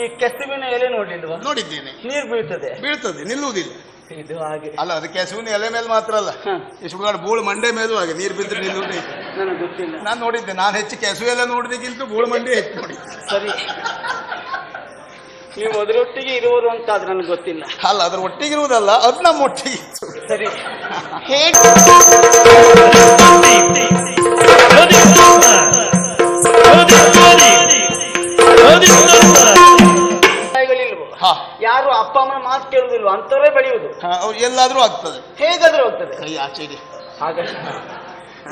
ಈ ಕೆಸುವಿನ ಎಲೆ ನೋಡ್ಲಿಲ್ವಾ ನೋಡಿದ್ದೇನೆ. ನೀರು ಬೀಳ್ತದೆ. ಬೀಳ್ತದೆ ನಿಲ್ಲುವುದಿಲ್ಲ. ಇದು ಹಾಗೆ. ಅಲ್ಲ ಅದು ಕೆಸುವಿನ ಎಲೆ ಮೇಲೆ ಮಾತ್ರ ಅಲ್ಲ. ಇಷ್ಟು ಬೂಳು ಮಂಡೆ ಮೇಲೂ ಹಾಗೆ ನೀರು ಬಿದ್ದರೆ ನಿಲ್ಲುವುದೇ. ನನಗೆ ಗೊತ್ತಿಲ್ಲ. ನಾನು ನೋಡಿದ್ದೆ ನಾನು ಹೆಚ್ಚು ಕೆಸು ಎಲ್ಲ ನೋಡಿದಕ್ಕಿಂತ ಬೂಳು ಮಂಡೆ ಹೆಚ್ಚು ನೋಡಿ ಸರಿ. ನೀವು ಅದರೊಟ್ಟಿಗೆ ಇರುವುದು ಅಂತ ಆದ್ರೆ ನನಗೆ ಗೊತ್ತಿಲ್ಲ. ಅಲ್ಲ ಅದ್ರ ಒಟ್ಟಿಗಿರುವುದಲ್ಲ ಅದು ನಮ್ಮ ಒಟ್ಟಿಗೆ ಸರಿ. ಹೇಗೆ ಯಾರು ಅಪ್ಪ ಅಮ್ಮನ ಮಾತು ಕೇಳುವುದಿಲ್ಲ ಅಂತವರೇ ಬೆಳೆಯುವುದು. ಹಾ, ಎಲ್ಲಾದ್ರೂ ಆಗ್ತದೆ. ಹೇಗಾದ್ರೂ ಆಗ್ತದೆ? ಕೈ ಆಚೆಗೆ ಹಾಗಾಗಿ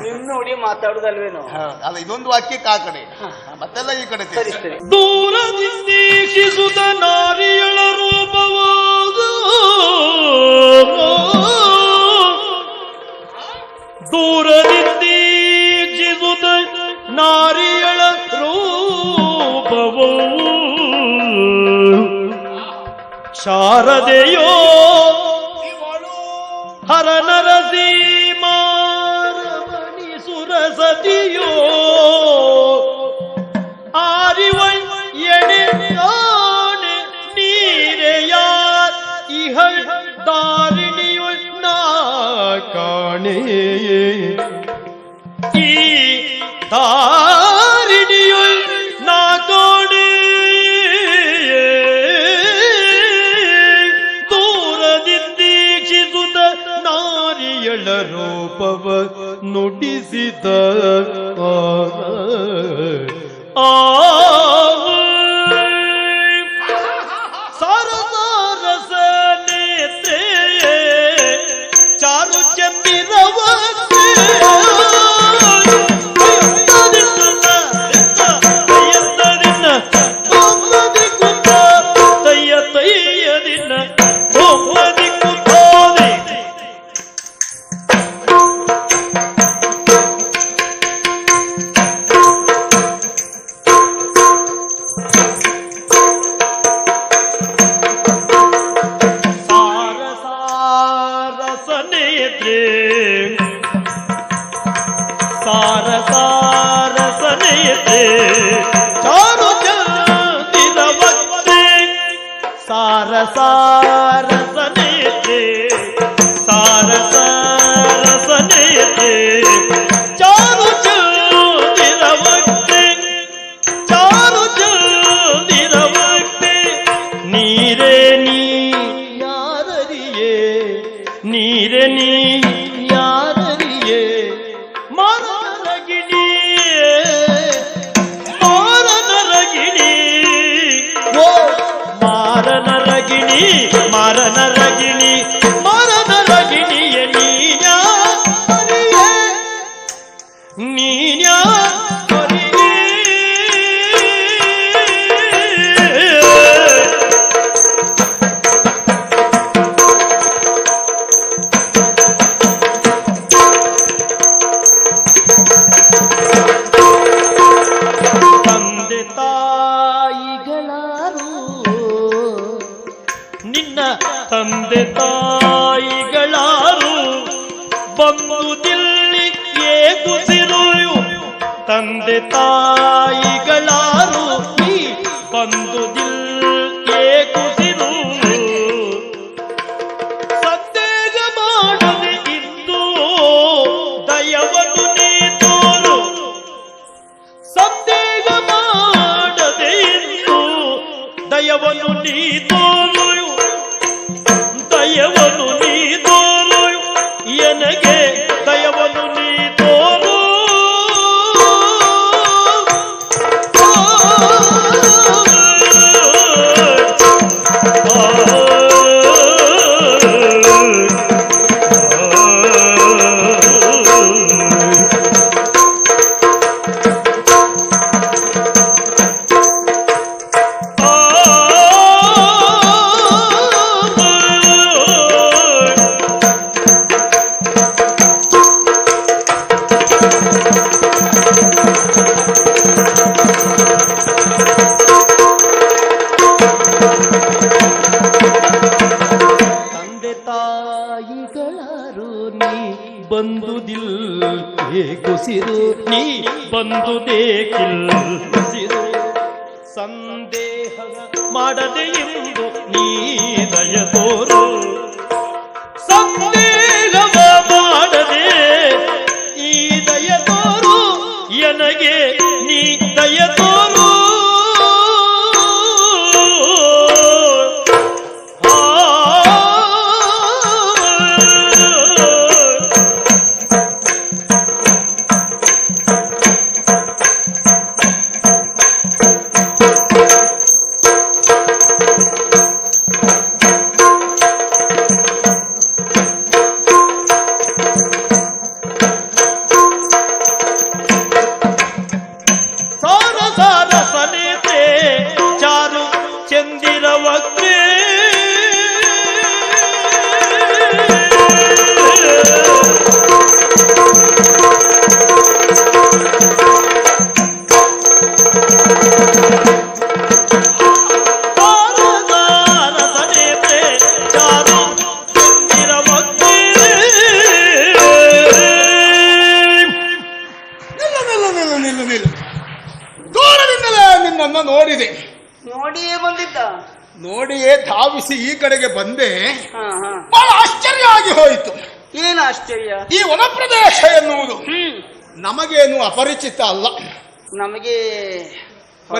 ನಿನ್ನ ನೋಡಿ ಮಾತಾಡುದಲ್ವೇನೋ? ಹಾ, ಅಲ್ಲ ಇದೊಂದು ವಾಕ್ಯಕ್ಕೆ ಆ ಕಡೆ. ಮತ್ತೆಲ್ಲ ಈ ಕಡೆ ಸರಿ. ಸರಿ. ದೂರದಿಂದೀಕ್ಷಿಸುತ್ತ ನಾರಿಯಳ ರೂಪವಾಗ. ದೂರದಿಂದೀಕ್ಷಿಸುತ್ತ ನಾರಿಯಳ Şara diyor. in 我 ನೀರೇ ತಂದೆ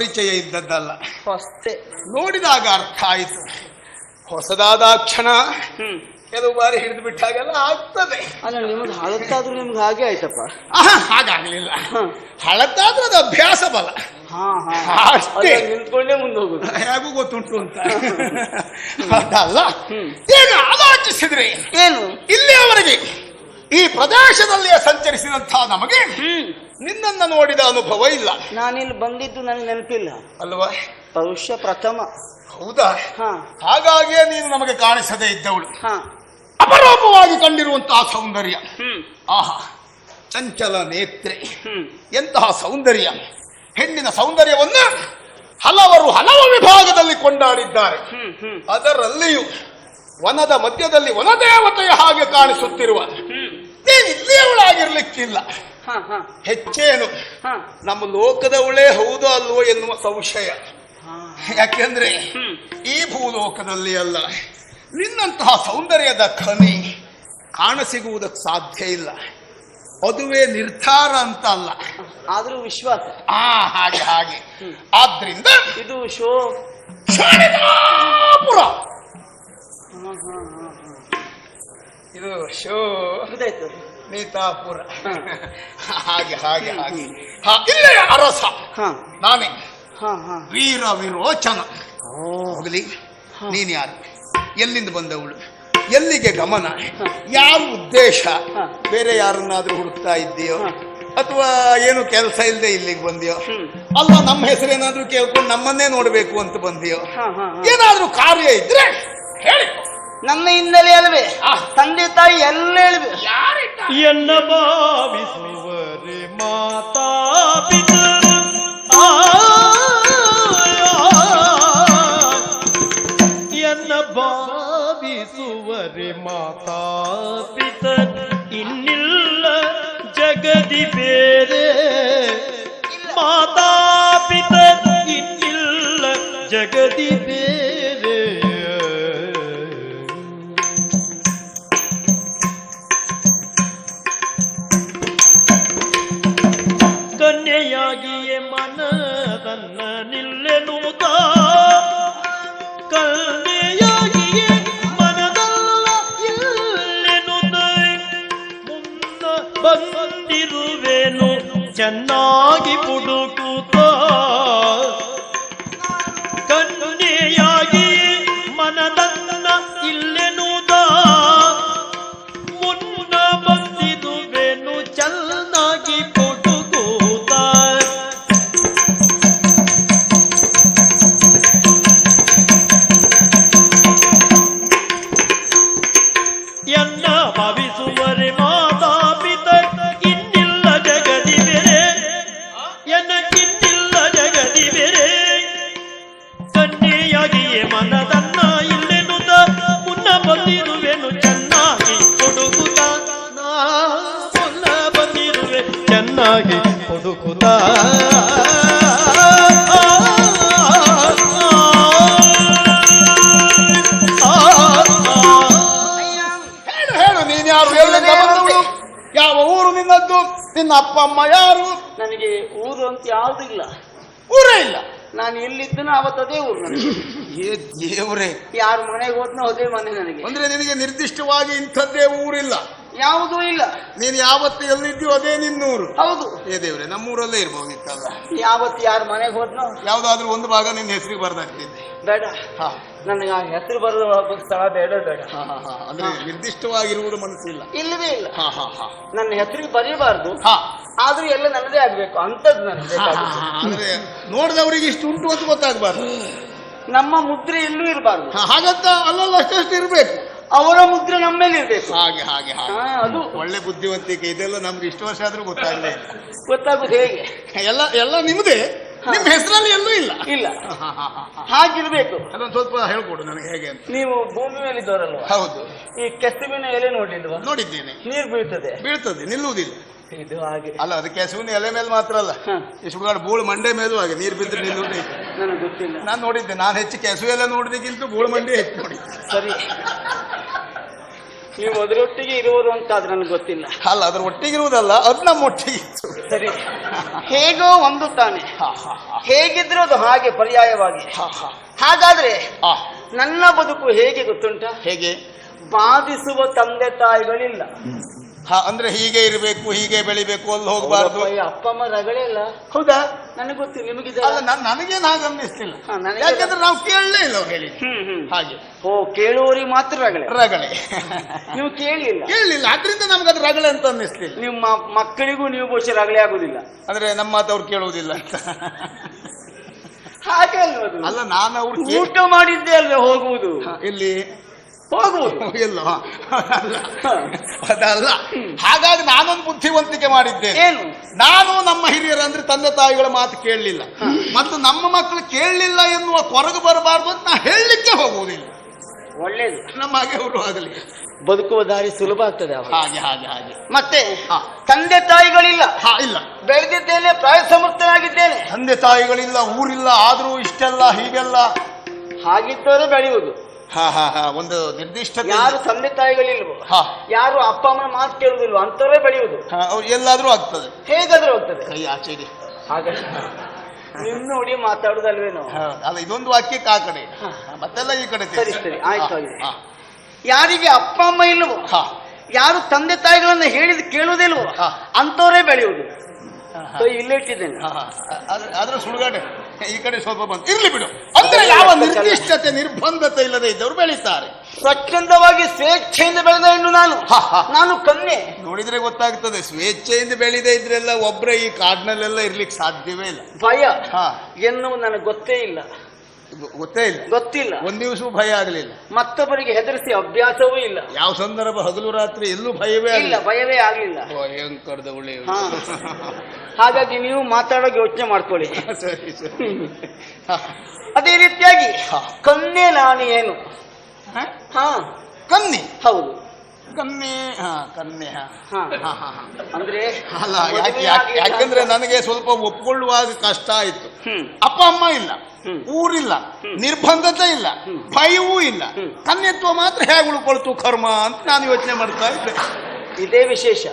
ಪರಿಚಯ ಇದ್ದದ್ದಲ್ಲ. ನೋಡಿದಾಗ ಅರ್ಥ ಆಯಿತು. ಹೊಸದಾದ ಕ್ಷಣ ಕೆಲವು ಬಾರಿ ಹಿಡಿದು ಬಿಟ್ಟಾಗೆಲ್ಲ ಆಗ್ತದೆ. ಅಲ್ಲ ನಿಮ್ಗೆ ಹಳತ್ತಾದ್ರೂ ನಿಮ್ಗೆ ಹಾಗೆ ಆಯ್ತಪ್ಪ? ಹಾಗಾಗ್ಲಿಲ್ಲ. ಹಳತ್ತಾದ್ರೂ ಅದು ಅಭ್ಯಾಸ ಬಲ. ಅಷ್ಟೇ. ನಿಂತ್ಕೊಂಡೇ ಮುಂದೆ ಹೋಗುದು. ಹೇಗೂ ಗೊತ್ತುಂಟು ಅಂತ. ಅದಲ್ಲ. ಏನು ಆಲೋಚಿಸಿದ್ರೆ ಏನು? ಇಲ್ಲಿಯವರೆಗೆ ಈ ಪ್ರದೇಶದಲ್ಲಿ ಸಂಚರಿಸಿದಂತಹ ನಮಗೆ ನಿನ್ನನ್ನು ನೋಡಿದ ಅನುಭವ ಇಲ್ಲ. ನಾನಿಲ್ಲಿ ಬಂದಿದ್ದು ನನಗೆ ನೆನಪಿಲ್ಲ. ಅಲ್ವಾ? ಭವಿಷ್ಯ ಪ್ರಥಮ. ಹೌದಾ? ಹಾ. ಹಾಗಾಗಿಯೇ ನೀನು ನಮಗೆ ಕಾಣಿಸದೇ ಇದ್ದವಳು. ಹಾ. ಅಪರೂಪವಾಗಿ ಕಂಡಿರುವಂತಹ ಸೌಂದರ್ಯ. ಹ್ಮ್. ಆಹಾ ಚಂಚಲ ನೇತ್ರೆ. ಹ್ಮ್. ಎಂತಹ ಸೌಂದರ್ಯ. ಹೆಣ್ಣಿನ ಸೌಂದರ್ಯವನ್ನು ಹಲವರು ಹಲವು ವಿಭಾಗದಲ್ಲಿ ಕೊಂಡಾಡಿದ್ದಾರೆ. ಹ್ಮ್ ಹ್ಮ್. ಅದರಲ್ಲಿಯೂ ವನದ ಮಧ್ಯದಲ್ಲಿ ವನದೇವತೆಯ ಹಾಗೆ ಕಾಣಿಸುತ್ತಿರುವ ನೀನು ಇಲ್ಲಿಯವಳಾಗಿರ್ಲಿಕ್ಕಿಲ್ಲ. ಹೆಚ್ಚೇನು. ಹಾ. ನಮ್ಮ ಲೋಕದವಳೇ ಹೌದು ಅಲ್ವೋ ಎನ್ನುವ ಸಂಶಯ. ಹಾ. ಯಾಕೆಂದ್ರೆ ಈ ಭೂಲೋಕದಲ್ಲಿ ಅಲ್ಲ ನಿನ್ನಂತಹ ಸೌಂದರ್ಯದ ಖನಿ ಕಾಣಸಿಗುವುದಕ್ಕೆ ಸಾಧ್ಯ ಇಲ್ಲ. ಅದುವೇ ನಿರ್ಧಾರ ಅಂತ ಅಲ್ಲ. ಆದ್ರೂ ವಿಶ್ವಾಸ. ಆ ಹಾಗೆ ಹಾಗೆ. ಆದ್ರಿಂದ ಇದು ಶೋ. ಶಾರದಾಪುರ ಹಾ ಹಾ ಹಾ ಹಾ. ಇದು ಶೋ. ನೀತಾಪುರ. ಹಾಗೆ ಹಾಗೆ ಹಾಗೆ. ಹಾ, ಇಲ್ಲೇ ಅರಸ. ನಾನೇ. ವೀರ ವಿರೋಚನ. ಹೋಗಲಿ. ನೀನು ಯಾರು? ಎಲ್ಲಿಂದ ಬಂದವಳು? ಎಲ್ಲಿಗೆ ಗಮನ? ಯಾವ ಉದ್ದೇಶ? ಬೇರೆ ಯಾರನ್ನಾದ್ರೂ ಹುಡುಕ್ತಾ ಇದ್ದೀಯೋ. ಅಥವಾ ಏನು ಕೆಲಸ ಇಲ್ಲದೆ ಇಲ್ಲಿಗೆ ಬಂದಿಯೋ? ಅಲ್ಲ ನಮ್ಮ ಹೆಸರೇನಾದ್ರೂ ಕೇಳ್ಕೊಂಡು ನಮ್ಮನ್ನೇ ನೋಡಬೇಕು ಅಂತ ಬಂದಿಯೋ? ಏನಾದ್ರೂ ಕಾರ್ಯ ಇದ್ರೆ ಹೇಳಿ. ನನ್ನ ಹಿನ್ನೆಲೆ ಅಲ್ವೇ. ತಂದೆ ತಾಯಿ ಎಲ್ಲ ಹೇಳ್ಬೇಕು ಎನ್ನ ಭಾವಿಸುವರೆ ಮಾತಾ ಪಿತರು ಆ, ಎನ್ನ ಭಾವಿಸುವರೆ ಮಾತಾ ಪಿತರ್ ಇನ್ನಿಲ್ಲ ಜಗದಿ ಬೇರೆ ಮಾತಾ ಪಿತರ್ ಇನ್ನಿಲ್ಲ ಜಗದಿ ಬೇರೆ ಚೆನ್ನಾಗಿ ಹುಡುಕುತ್ತ ಏ ದೇವ್ರೆ. ಯಾರ ಮನೆಗೆ ಹೋದ್ನೋ ಅದೇ ಮನೆ ನನಗೆ. ಅಂದ್ರೆ ನಿನಗೆ ನಿರ್ದಿಷ್ಟವಾಗಿ ಇಂಥದ್ದೇ ಊರಿಲ್ಲ. ಯಾವುದೂ ಇಲ್ಲ. ನೀನು ಯಾವತ್ತು ಎಲ್ಲಿದ್ಯೋ ಅದೇ ನಿನ್ನೂರು. ಹೌದು. ಏ ದೇವ್ರೆ ನಮ್ಮೂರಲ್ಲೇ ಇರ್ಬೋದಿತ್ತಲ್ಲ ಯಾವತ್ತು ಯಾರು ಮನೆಗೆ ಹೋದ್ನೋ? ಯಾವ್ದಾದ್ರೂ ಒಂದು ಭಾಗ ನಿನ್ನ ಹೆಸರಿಗೆ ಬರ್ದಾಗ್ತಿದ್ದೆ ಬೇಡ. ಹಾ. ನನಗೆ ಆ ಹೆಸರು ಬರೋದು ಸ್ಥಳ ಬೇಡ ಬೇಡ. ಹಾ, ಹಾ, ಹಾ. ಅಂದ್ರೆ ನಿರ್ದಿಷ್ಟವಾಗಿರುವುದು ಮನಸ್ಸಿಲ್ಲ. ಇಲ್ಲವೇ ಇಲ್ಲ. ಹಾ ಹಾ ಹಾ. ನನ್ನ ಹೆಸರಿಗೆ ಬರೀಬಾರ್ದು. ಹಾ. ಆದ್ರೂ ಎಲ್ಲ ನನ್ನದೇ ಆಗ್ಬೇಕು. ಅಂತದ್ ನನಗೆ. ಅಂದ್ರೆ ನೋಡಿದವರಿಗೆ ಇಷ್ಟು ಉಂಟು ಅಂತ ಗೊತ್ತಾಗ್ಬಾರ್ದು. ನಮ್ಮ ಮುದ್ರೆ ಎಲ್ಲೂ ಇರಬಾರ್ದು. ಹಾಗಂತ ಅಲ್ಲಲ್ಲ ಅಷ್ಟಷ್ಟು ಇರಬೇಕು. ಅವರ ಮುದ್ರೆ ನಮ್ಮ ಮೇಲೆ ಇರಬೇಕು. ಹಾಗೆ ಹಾಗೆ ಹಾಗೆ. ಹಾ ಅದು ಒಳ್ಳೆ ಬುದ್ಧಿವಂತಿಕೆ ಇದೆಲ್ಲ ನಮ್ಗೆ ಇಷ್ಟು ವರ್ಷ ಆದ್ರೂ ಗೊತ್ತಾಗಲೇ ಇಲ್ಲ. ಗೊತ್ತಾಗುದು ಹೇಗೆ? ಎಲ್ಲ ಎಲ್ಲ ನಿಮ್ದೇ. ನಿಮ್ಮ ಹೆಸರಲ್ಲಿ ಎಲ್ಲೂ ಇಲ್ಲ. ಇಲ್ಲ. ಹಾಗಿರ್ಬೇಕು. ಅದೊಂದು ಸ್ವಲ್ಪ ಹೇಳ್ಕೊಡು ನನಗೆ ಹೇಗೆ ಅಂತ. ನೀವು ಭೂಮಿ ಮೇಲೆ ಇದ್ದವರಲ್ವಾ ಹೌದು. ಈ ಕೆಸುವಿನ ಎಲೆ ನೋಡಿಲ್ವಾ? ನೋಡಿದ್ದೇನೆ. ನೀರು ಬೀಳ್ತದೆ. ಬೀಳ್ತದೆ ನಿಲ್ಲುವುದಿಲ್ಲ. ಇದು ಹಾಗೆ. ಅಲ್ಲ ಅದು ಕೆಸುವಿನ ಎಲೆ ಮೇಲೆ ಮಾತ್ರ ಅಲ್ಲ. ಈ ಸುಡುಗಾಡು ಬೂಳು ಮಂಡೆ ಮೇಲೂ ಹಾಗೆ ನೀರು ಬಿದ್ದರೆ ನಿಲ್ಲುವುದೇ ನನಗೆ ಗೊತ್ತಿಲ್ಲ. ನಾನು ನೋಡಿದ್ದೆ ನಾನು ಹೆಚ್ಚು ಕೆಸು ಎಲೆ ನೋಡಿದಕ್ಕಿಂತ ಬೂಳು ಮಂಡೆ ಹೆಚ್ಚು ನೋಡಿದ್ದೆ. ಸರಿ. ನೀವು ಅದರೊಟ್ಟಿಗೆ ಇರುವುದು ಅಂತ ಅದು ನನಗೆ ಗೊತ್ತಿಲ್ಲ. ಅಲ್ಲ ಅದ್ರ ಒಟ್ಟಿಗಿರುವುದಲ್ಲ ಅದು ನಮ್ಮ ಒಟ್ಟಿಗೆ ಸರಿ. ಹೇಗೋ ಒಂದು ತಾನೆ. ಹೇಗಿದ್ರೂ ಹಾ, ಹಾ. ಹೇಗಿದ್ರು ಅದು ಹಾಗೆ ಪರ್ಯಾಯವಾಗಿ. ಹಾಗಾದ್ರೆ ನನ್ನ ಬದುಕು ಹೇಗೆ ಗೊತ್ತುಂಟ? ಹೇಗೆ? ಬಾಧಿಸುವ ತಂದೆ ತಾಯಿಗಳಿಲ್ಲ. ಹಾ ಅಂದ್ರೆ ಹೀಗೆ ಇರಬೇಕು ಹೀಗೆ ಬೆಳಿಬೇಕು ಅಲ್ಲಿ ಹೋಗಬಾರ್ದು. ಅಪ್ಪ ಅಮ್ಮ ರಗಳೇ ಇಲ್ಲ. ಹೌದಾ? ನನಗೆ ಗೊತ್ತಿಲ್ಲ ನಿಮಗಿದೆ? ಅಲ್ಲ ನಾನು ನನಗೇನು ಹಾಗೆ ಅನ್ನಿಸ್ತಿಲ್ಲ. ಹಾ, ನನಗೆ- ಯಾಕಂದ್ರೆ ನಾವು ಕೇಳಲೇ ಇಲ್ಲ ಅವ್ರು ಹೇಳಿ ಹ್ಮ್ ಹ್ಮ್. ಹಾಗೆ. ಓ ಕೇಳುವವರಿಗೆ ಮಾತ್ರ ರಗಳೆ. ರಗಳೆ. ನೀವು ಕೇಳಲಿಲ್ಲ ಕೇಳಲಿಲ್ಲ ಅದರಿಂದ ನಮ್ಗೆ ಅದು ರಗಳೆ ಅಂತ ಅನ್ನಿಸ್ತಿಲ್ಲ. ನಿಮ್ಮ ಮಕ್ಕಳಿಗೂ ನೀವು ಬಹುಶಃ ರಗಳೆ ಆಗುದಿಲ್ಲ. ಅಂದ್ರೆ ನಮ್ಮ ಮಾತು ಅವ್ರು ಕೇಳುವುದಿಲ್ಲ ಅಂತ. ಹಾಗೆ ಅದು? ಅಲ್ಲ ನಾನು ಅವ್ರು ಊಟ ಮಾಡಿದ್ದೆ ಅಲ್ವೇ ಹೋಗುವುದು? ಇಲ್ಲಿ ಹೋಗುವುದು ಇಲ್ಲವಾ ಅದಲ್ಲ. ಹಾಗಾಗಿ ನಾನೊಂದು ಬುದ್ಧಿವಂತಿಕೆ ಮಾಡಿದ್ದೇನೆ. ಏನು? ನಾನು ನಮ್ಮ ಹಿರಿಯರು ಅಂದ್ರೆ ತಂದೆ ತಾಯಿಗಳ ಮಾತು ಕೇಳಲಿಲ್ಲ. ಮತ್ತು ನಮ್ಮ ಮಕ್ಕಳು ಕೇಳಲಿಲ್ಲ ಎನ್ನುವ ಕೊರಗು ಬರಬಾರ್ದು ಅಂತ ನಾ ಹೇಳಲಿಕ್ಕೆ ಹೋಗುವುದಿಲ್ಲ. ಒಳ್ಳೇದು. ನಮ್ಮ ಹಾಗೆ ಅವರು ಆಗಲಿ. ಬದುಕುವ ದಾರಿ ಸುಲಭ ಆಗ್ತದೆ ಅವಾಗ. ಹಾಗೆ ಹಾಗೆ ಹಾಗೆ. ಮತ್ತೆ ಹಾ. ತಂದೆ ತಾಯಿಗಳಿಲ್ಲ. ಹಾ ಇಲ್ಲ. ಬೆಳೆದಿದ್ದೇನೆ ಪ್ರಾಯ ಸಮರ್ಥನಾಗಿದ್ದೇನೆ. ತಂದೆ ತಾಯಿಗಳಿಲ್ಲ ಊರಿಲ್ಲ ಆದರೂ ಇಷ್ಟೆಲ್ಲ ಹೀಗೆಲ್ಲ. ಹಾಗಿದ್ದರೆ ಬೆಳೆಯುವುದು. ಹಾ ಹಾ ಹಾ ಒಂದು ನಿರ್ದಿಷ್ಟ ಯಾರು ತಂದೆ ತಾಯಿಗಳಿಲ್ವೋ ಹಾ. ಯಾರು ಅಪ್ಪ ಅಮ್ಮನ ಮಾತು ಕೇಳುವುದಿಲ್ವೋ ಅಂತವರೇ ಬೆಳೆಯುವುದು. ಎಲ್ಲಾದ್ರೂ ಆಗ್ತದೆ. ಹೇಗಾದ್ರೂ ಹೋಗ್ತದೆ ಕೈ ಆಚೆಗೆ. ಹಾಗೆ. ಹುಡಿ ನೋಡಿ ಮಾತಾಡುದಲ್ವೇನೋ. ಹಾ, ಅಲ್ಲ ಇದೊಂದು ವಾಕ್ಯಕ್ಕೆ ಆ ಕಡೆ. ಹಾ. ಮತ್ತೆಲ್ಲ ಈ ಕಡೆ ಸರಿ, ಸರಿ, ಆಯ್ತು. ಯಾರಿಗೆ ಅಪ್ಪ ಅಮ್ಮ ಇಲ್ಲವೋ ಹಾ, ಯಾರು ತಂದೆ ತಾಯಿಗಳನ್ನ ಹೇಳಿದ್ ಕೇಳುವುದಿಲ್ವೋ ಹಾ. ಅಂತವರೇ ಬೆಳೆಯುವುದು. ಇಲ್ಲಿಟ್ಟಿದ್ದೇನೆ ಸೊ ಇಲ್ಲೇ ಇಟ್ಟಿದ್ದೇನೆ. ಅದ್ರ- ಅದ್ರ ಸುಡುಗಾಡೆ ಈ ಕಡೆ ಸ್ವಲ್ಪ ಬಂತು ಇರ್ಲಿ ಬಿಡು. ಅಂದ್ರೆ ಯಾವ ನಿರ್ದಿಷ್ಟತೆ ನಿರ್ಬಂಧತೆ ಇಲ್ಲದೆ ಇದ್ದವರು ಬೆಳೀತಾರೆ. ಸ್ವಚ್ಛಂದವಾಗಿ ಸ್ವೇಚ್ಛೆಯಿಂದ ಬೆಳೆದ ಹೆಣ್ಣು ನಾನು. ನಾನು ಕನ್ನೆ ನೋಡಿದ್ರೆ ಗೊತ್ತಾಗ್ತದೆ ಸ್ವೇಚ್ಛೆಯಿಂದ ಬೆಳೆದೇ ಇದ್ರೆಲ್ಲ ಒಬ್ಬರೇ ಈ ಕಾಡ್ನಲ್ಲೆಲ್ಲ ಇರ್ಲಿಕ್ಕೆ ಸಾಧ್ಯವೇ ಇಲ್ಲ. ಭಯ. ಹಾ. ಎನ್ನುವುದು ನನಗೆ ಗೊತ್ತೇ ಇಲ್ಲ. ಗೊತ್ತೇ ಇಲ್ಲ. ಗೊತ್ತಿಲ್ಲ. ಒಂದ್ ದಿವಸ ಭಯ ಆಗಲಿಲ್ಲ. ಮತ್ತೊಬ್ಬರಿಗೆ ಹೆದರಿಸಿ ಅಭ್ಯಾಸವೂ ಇಲ್ಲ. ಯಾವ ಸಂದರ್ಭ ಹಗಲು ರಾತ್ರಿ ಎಲ್ಲೂ ಭಯವೇ ಇಲ್ಲ ಆಗಲಿಲ್ಲ. ಭಯವೇ ಆಗ್ಲಿಲ್ಲ. ಭಯಂಕರದ ಒಳ್ಳೆಯ. ಹಾಗಾಗಿ ನೀವು ಮಾತಾಡೋಕೆ ಯೋಚನೆ ಮಾಡ್ಕೊಳ್ಳಿ. ಸರಿ ಸರಿ. ಅದೇ ರೀತಿಯಾಗಿ ಕನ್ನೆ ನಾಣಿ ನಾನು ಏನು ಹಾ? ಹಾ. ಕನ್ನಿ ಹೌದು. ಕನ್ನಿ ಹಾ ಕಮ್ಮಿ ಹಾ ಹಾ ಹಾ, ಹಾ, ಹಾ. ಅಂದ್ರೆ ಅಲ್ಲ ಯಾಕೆ ಯಾಕೆ- ಆಗ್ಲಿಲ್ಲ ಯಾಕಂದ್ರೆ ನನಗೆ ಸ್ವಲ್ಪ ಒಪ್ಕೊಳ್ಳುವಾಗ ಕಷ್ಟ ಆಯ್ತು ಅಪ್ಪ ಅಮ್ಮ ಇಲ್ಲ. ಊರಿಲ್ಲ. ನಿರ್ಬಂಧತೆ ಇಲ್ಲ. ಭಯವೂ ಇಲ್ಲ. ಕನ್ಯತ್ವ ಮಾತ್ರ ಹೇಗೆ ಉಳ್ಕೊಳ್ತು ಕರ್ಮ ಅಂತ ನಾನು ಯೋಚನೆ ಮಾಡ್ತಾ ಇದ್ದೆ ಇದೇ ವಿಶೇಷ.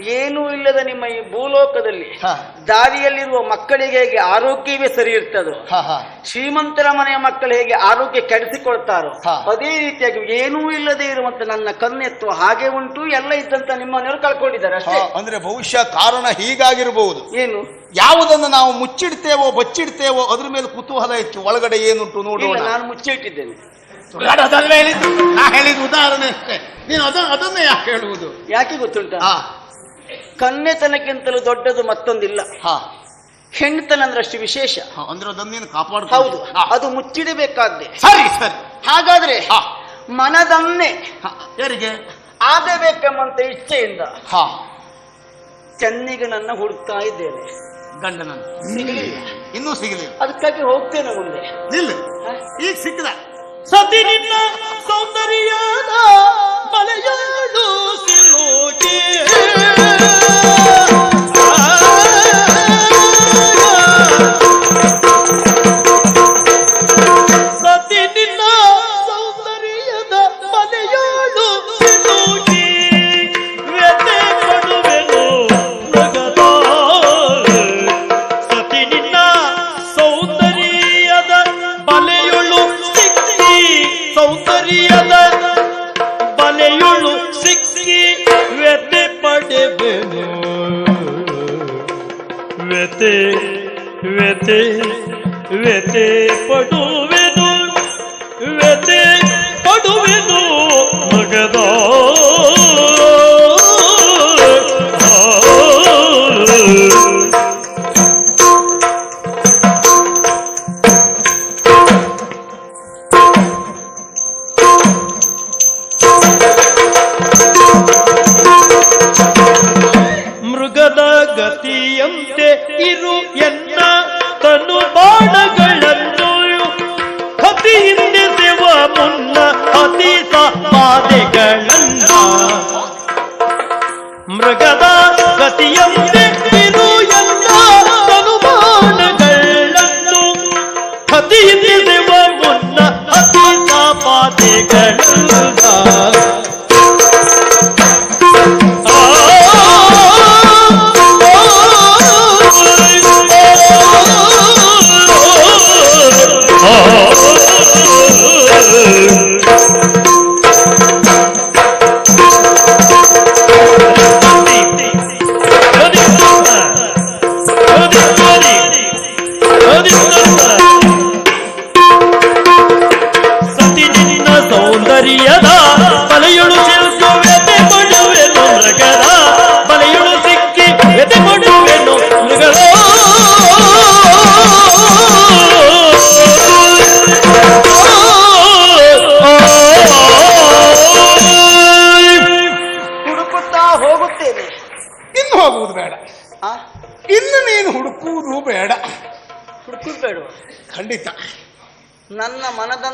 ಏನೂ ಇಲ್ಲದ ನಿಮ್ಮ ಈ ಭೂಲೋಕದಲ್ಲಿ ಹಾ. ದಾರಿಯಲ್ಲಿರುವ ಮಕ್ಕಳಿಗೆ ಹೇಗೆ ಆರೋಗ್ಯವೇ ಸರಿ ಇರ್ತದೋ ಹಾ, ಹಾ. ಶ್ರೀಮಂತರ ಮನೆಯ ಮಕ್ಕಳು ಹೇಗೆ ಆರೋಗ್ಯ ಕೆಡಿಸಿಕೊಳ್ತಾರೋ ಹಾ. ಅದೇ ರೀತಿಯಾಗಿ ಏನೂ ಇಲ್ಲದೆ ಇರುವಂತ ನನ್ನ ಕನ್ನೆತ್ತು ಹಾಗೆ ಉಂಟು ಎಲ್ಲ ಇದ್ದಂತ ನಿಮ್ಮನೆಯವರು ಕಳ್ಕೊಂಡಿದ್ದಾರೆ ಅಷ್ಟೇ. ಅಂದ್ರೆ ಬಹುಶಃ ಕಾರಣ ಹೀಗಾಗಿರಬಹುದು. ಏನು? ಯಾವುದನ್ನು ನಾವು ಮುಚ್ಚಿಡ್ತೇವೋ ಬಚ್ಚಿಡ್ತೇವೋ ಅದ್ರ ಮೇಲೆ ಕುತೂಹಲ ಹೆಚ್ಚು. ಒಳಗಡೆ ಏನುಂಟು ನೋಡಿ ನೋಡೋಣ. ನಾನು ಮುಚ್ಚಿಟ್ಟಿದ್ದೇನೆ. ಹೇಳಿದ್ದು. ನಾ ಹೇಳಿದ ಉದಾಹರಣೆ ಅಷ್ಟೇ. ನೀನು ಅದನ್ನ ಅದನ್ನೇ ಯಾಕೆ ಹೇಳುವುದು? ಯಾಕೆ ಗೊತ್ತುಂಟ? ಹಾ ಕನ್ಯತನಕ್ಕಿಂತಲೂ ದೊಡ್ಡದು ಮತ್ತೊಂದಿಲ್ಲ. ಹಾ. ಹೆಣ್ತನ ಅಂದ್ರೆ ಅಷ್ಟು ವಿಶೇಷ. ಹಾ, ಅಂದ್ರೆ ಅದನ್ನ ನೀನು ಹೌದು ಹಾ. ಅದು ಮುಚ್ಚಿಡಬೇಕಾದ್ದೆ ಸರಿ ಸರಿ. ಹಾಗಾದ್ರೆ ಹಾ. ಮನದನ್ನೇ ಹಾ, ಯಾರಿಗೆ? ಆಗಬೇಕೆಂಬಂತ ಇಚ್ಛೆಯಿಂದ ಹಾ. ಚೆನ್ನಿಗನನ್ನ ಹುಡುಕ್ತಾ ಇದ್ದೇನೆ. ಗಂಡನ ಸಿಗಲಿಲ್ಲ. ಇನ್ನೂ ಸಿಗಲಿಲ್ಲ. ಅದಕ್ಕಾಗಿ ಹೋಗ್ತೇನೆ ಮುಂದೆ. ನಿಲ್ಲ? ಈಗ ಸಿಕ್ಕಿದ. ಸತಿ ನಿನ್ನ ಸೌಂದರ್ಯದ ಮಲೆಯಾಡು ಸಿಲೋಕೆ